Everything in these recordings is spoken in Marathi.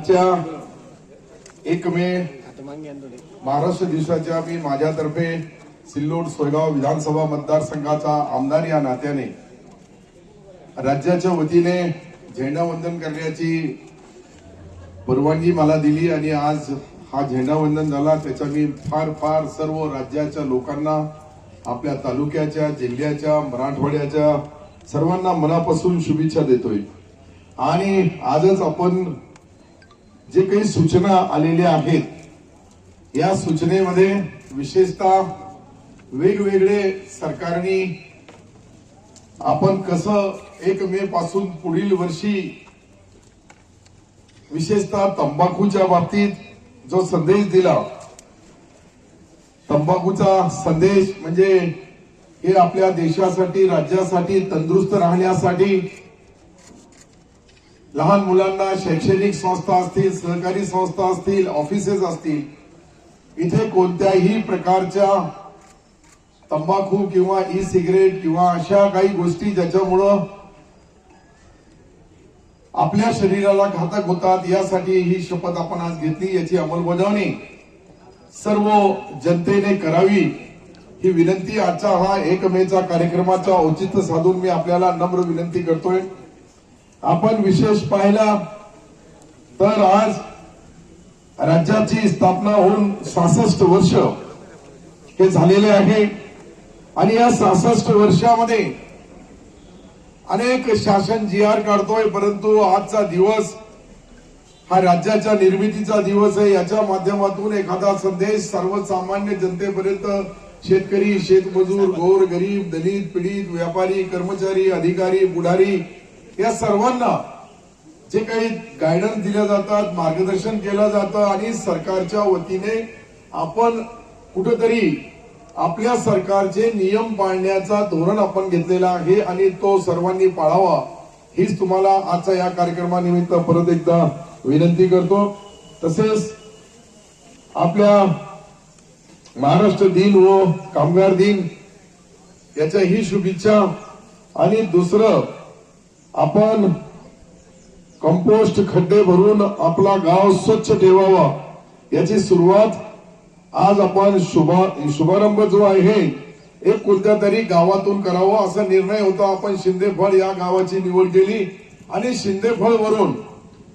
आजच्या एक मे महाराष्ट्र दिवसाच्या मी माझ्यातर्फे सिल्लोड सोयगाव विधानसभा मतदारसंघाचा आमदार या नात्याने राज्याच्या वतीने झेंडावंदन करण्याची परवानगी मला दिली आणि आज हा झेंडावंदन झाला. त्याच्या मी फार फार सर्व राज्याच्या लोकांना आपल्या तालुक्याच्या जिल्ह्याच्या मराठवाड्याच्या सर्वांना मनापासून शुभेच्छा देतोय. आणि आजच आपण जे काही सूचना आलेल्या आहेत या सूचनेमध्ये विशेषतः वेगवेगळे सरकारनी आपण कसं एक मे पासून पुढील वर्षी विशेषतः तंबाखूच्या बाबतीत जो संदेश दिला तंबाखूचा संदेश म्हणजे हे आपल्या देशासाठी राज्यासाठी तंदुरुस्त राहण्यासाठी लहान मुलांना शैक्षणिक संस्था असतील सहकारी संस्था असतील ऑफिसेस असतील इथे कोणत्याही प्रकारच्या तंबाखू किंवा ई सिगरेट किंवा अशा काही गोष्टी ज्याच्यामुळं आपल्या शरीराला घातक होतात यासाठी ही शपथ आपण आज घेतली याची अंमलबजावणी सर्व जनतेने करावी ही विनंती. आजचा हा एक मेचा कार्यक्रमाचा औचित्य साधून मी आपल्याला नम्र विनंती करतोय. आपण विशेष पाहिला तर आज राज्याची स्थापना होऊन सहासष्ट वर्ष हे झालेले आहे. आणि या सहासष्ट वर्षामध्ये अनेक शासन जी आर काढतोय परंतु आजचा दिवस हा राज्याच्या निर्मितीचा दिवस आहे. याच्या माध्यमातून एखादा संदेश सर्वसामान्य जनतेपर्यंत शेतकरी शेतमजूर गोर गरीब दलित पीडित व्यापारी कर्मचारी अधिकारी पुढारी या सर्वांना जे काही गायडन्स दिल्या जातात मार्गदर्शन केलं जातं आणि सरकारच्या वतीने आपण कुठंतरी आपल्या सरकारचे नियम पाळण्याचा धोरण आपण घेतलेला आहे आणि तो सर्वांनी पाळावा हीच तुम्हाला आजच्या या कार्यक्रमानिमित्त परत एकदा विनंती करतो. तसेच आपल्या महाराष्ट्र दिन व कामगार दिन याच्या ही शुभेच्छा आणि दुसरं आपण कंपोस्ट खड्डे भरून आपला गाव स्वच्छ ठेवावा याची सुरुवात आज आपण शुभा शुभारंभ जो आहे एक कोणत्या तरी गावातून करावा असा निर्णय होता. आपण शिंदेफळ या गावाची निवड केली आणि शिंदेफळ वरून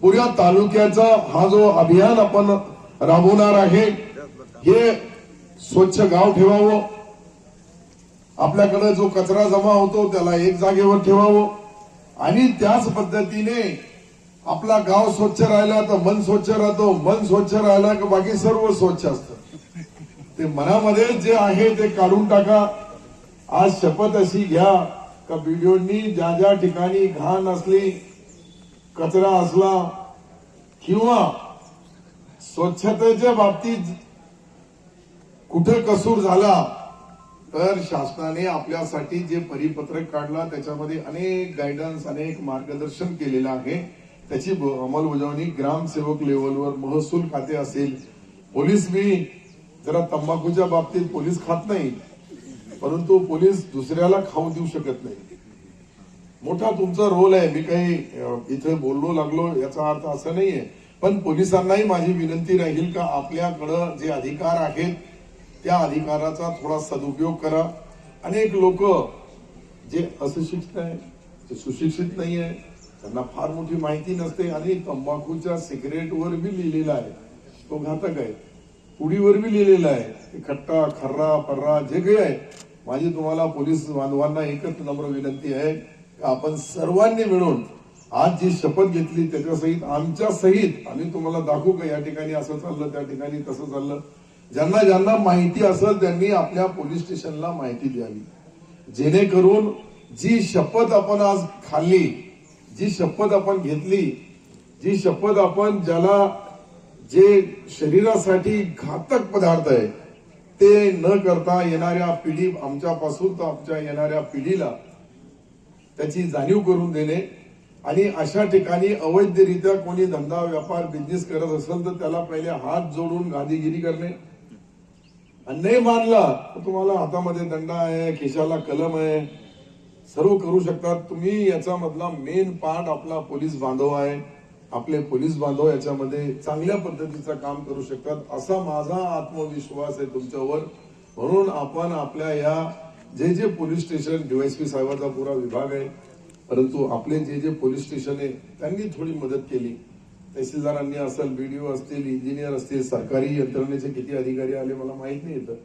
पुऱ्या तालुक्याचा हा जो अभियान आपण राबवणार आहे हे स्वच्छ गाव ठेवावं. आपल्याकडे जो कचरा जमा होतो त्याला एक जागेवर ठेवावं. आणि त्याच पद्धतीने आपला गाव स्वच्छ राहिला तर मन स्वच्छ राहतो. मन स्वच्छ राहिला की बाकी सर्व स्वच्छ असतं. ते मनामध्ये जे आहे ते काढून टाका. आज शपथ अशी घ्या का बीडीओनी ज्या ज्या ठिकाणी घाण असली कचरा असला किंवा स्वच्छतेच्या बाबतीत कुठे कसूर झाला तर शासनाने आपल्यासाठी जे परिपत्रक काढला त्याच्यामध्ये अनेक गायडन्स अनेक मार्गदर्शन केलेलं आहे. त्याची अंमलबजावणी ग्रामसेवक लेवलवर महसूल खाते असेल. पोलीस मी जरा तंबाखूच्या बाबतीत पोलीस खात नाही परंतु पोलीस दुसऱ्याला खाऊ देऊ शकत नाही. मोठा तुमचा रोल आहे. मी काही इथे बोललो लागलो याचा अर्थ असा नाहीये. पण पोलिसांनाही माझी विनंती राहील का आपल्याकडं जे अधिकार आहेत त्या अधिकाराचा थोडा सदुपयोग करा. अनेक लोक जे अशिक्षित आहे जे सुशिक्षित नाही आहे त्यांना फार मोठी माहिती नसते. आणि तंबाखूच्या सिगरेटवर बी लिहिलेला आहे. तो घातक आहे. पुडीवर बी लिहिलेला आहे. खट्टा खर्रा पर्रा जे काही आहे. माझी तुम्हाला पोलीस बांधवांना एकच नम्र विनंती आहे की आपण सर्वांनी मिळून आज जी शपथ घेतली त्याच्या सहित आमच्या सहित आम्ही तुम्हाला दाखवू का? या ठिकाणी असं चाललं त्या ठिकाणी तसं चाललं. ज्यांना ज्यांना माहिती असेल त्यांनी आपल्या पोलीस स्टेशनला माहिती द्यावी. जेणेकरून जी शपथ आपण आज खाल्ली जी शपथ आपण घेतली जी शपथ आपण ज्याला जे शरीरासाठी घातक पदार्थ आहे ते न करता येणाऱ्या पिढी आमच्यापासून तर आमच्या येणाऱ्या पिढीला त्याची जाणीव करून देणे आणि अशा ठिकाणी अवैधरित्या कोणी धंदा व्यापार बिझनेस करत असेल तर त्याला पहिले हात जोडून गादीगिरी करणे. आणि नाही मानला तर तुम्हाला हातामध्ये दंडा आहे खिशाला कलम आहे. सर्व करू शकतात. तुम्ही याचा मधला मेन पार्ट आपला पोलीस बांधव आहे. आपले पोलीस बांधव याच्यामध्ये चांगल्या पद्धतीचं काम करू शकतात. असा माझा आत्मविश्वास आहे तुमच्यावर. म्हणून आपण आपल्या या जे जे पोलीस स्टेशन डीवायसपी साहेबांचा पुरा विभाग आहे. परंतु आपले जे जे पोलीस स्टेशन आहे त्यांनी थोडी मदत केली. तहसीलदारांनी असेल बीडीओ असतील इंजिनियर असतील सरकारी यंत्रणेचे किती अधिकारी आले मला माहीत नाही येतं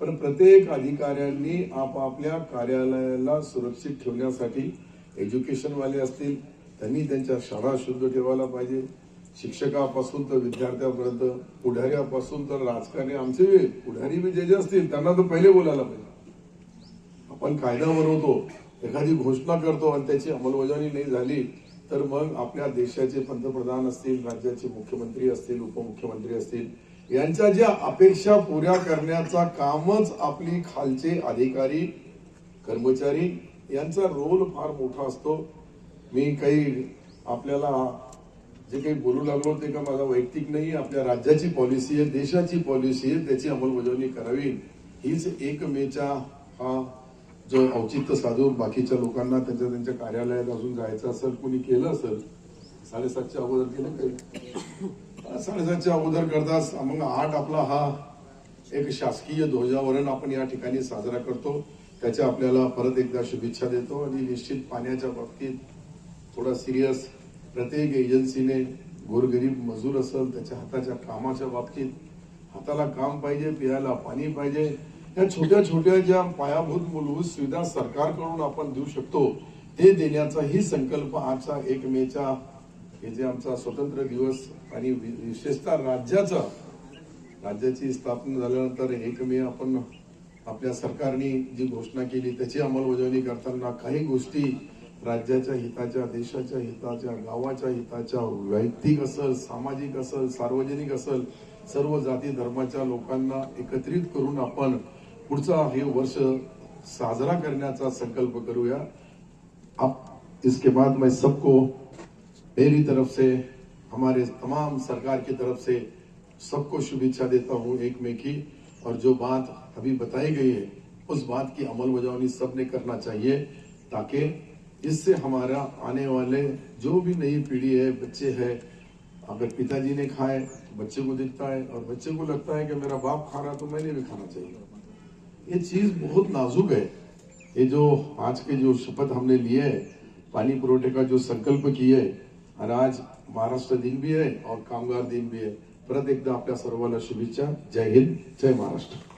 पण प्रत्येक अधिकाऱ्यांनी आपापल्या कार्यालयाला सुरक्षित ठेवण्यासाठी एज्युकेशन वाले असतील त्यांनी त्यांच्या शाळा शुद्ध ठेवायला पाहिजे. शिक्षकापासून तर विद्यार्थ्यापर्यंत पुढाऱ्यापासून तर राजकारणी आमचे पुढारी बी जे जे असतील त्यांना तर पहिले बोलायला पाहिजे. आपण कायदा बनवतो एखादी घोषणा करतो आणि त्याची अंमलबजावणी नाही झाली तर मग आपल्या देशाचे पंतप्रधान असतील राज्याचे मुख्यमंत्री असतील उपमुख्यमंत्री असतील यांच्या ज्या अपेक्षा पुऱ्या करण्याचा कामच आपली खालचे अधिकारी कर्मचारी यांचा रोल फार मोठा असतो. मी काही आपल्याला जे काही बोलू लागलो ते का माझा वैयक्तिक नाही आपल्या राज्याची पॉलिसी आहे देशाची पॉलिसी आहे त्याची अंमलबजावणी करावी. हीच एकमेच्या हा जो औचित्य साधून बाकीच्या लोकांना त्यांच्या त्यांच्या कार्यालयात अजून जायचं असेल कुणी केलं असेल साडेसातच्या अगोदर केलं काही? साडेसातच्या अगोदर करताच मग आठ आपला हा एक शासकीय ध्वजावरण आपण या ठिकाणी साजरा करतो. त्याच्या आपल्याला परत एकदा शुभेच्छा देतो आणि निश्चित पाण्याच्या बाबतीत थोडा सिरियस प्रत्येक एजन्सीने गोरगरीब मजूर असेल त्याच्या हाताच्या कामाच्या बाबतीत हाताला काम पाहिजे पियाला पाणी पाहिजे या छोट्या छोट्या ज्या पायाभूत मूलभूत सुविधा सरकारकडून आपण देऊ शकतो ते देण्याचा ही संकल्प आजचा एक मेचा हे जे आमचा स्वतंत्र दिवस आणि विशेषतः राज्याचा राज्याची स्थापना झाल्यानंतर एक मे आपण आपल्या सरकारने जी घोषणा केली त्याची अंमलबजावणी करताना काही गोष्टी राज्याच्या हिताच्या देशाच्या हिताच्या गावाच्या हिताच्या वैयक्तिक असेल सामाजिक असल सार्वजनिक असल सर्व जाती धर्माच्या लोकांना एकत्रित करून आपण वर्ष साजरा करण्याचा संकल्प करूया. अब इसके बाद मैं सबको मेरी तरफ़ से, हमारे तमाम सरकार की तरफ़ से सबको शुभेच्छा देता हूँ एक में की, और जो बात अभी बताई गई है, उस बात की अमल बजावनी सबने करना चाहिए, ताकि इससे हमारा आने वाले जो भी नई पीढ़ी है, बच्चे हैं, अगर पिताजी ने खाए, बच्चे को दिखता है, और बच्चे को लगता है कि मेरा बाप खा रहा तो मैंने भी खाना चाहिए। ये चीज़ बहुत नाजुक है। ये जो आज के जो शपथ हमने लिए है, पानी पुरोठे का जो संकल्प किए और आज महाराष्ट्र दिन भी है और कामगार दिन भी है। परत एकदा आपल्या सर्वांना शुभेच्छा। जय हिंद, जय महाराष्ट्र।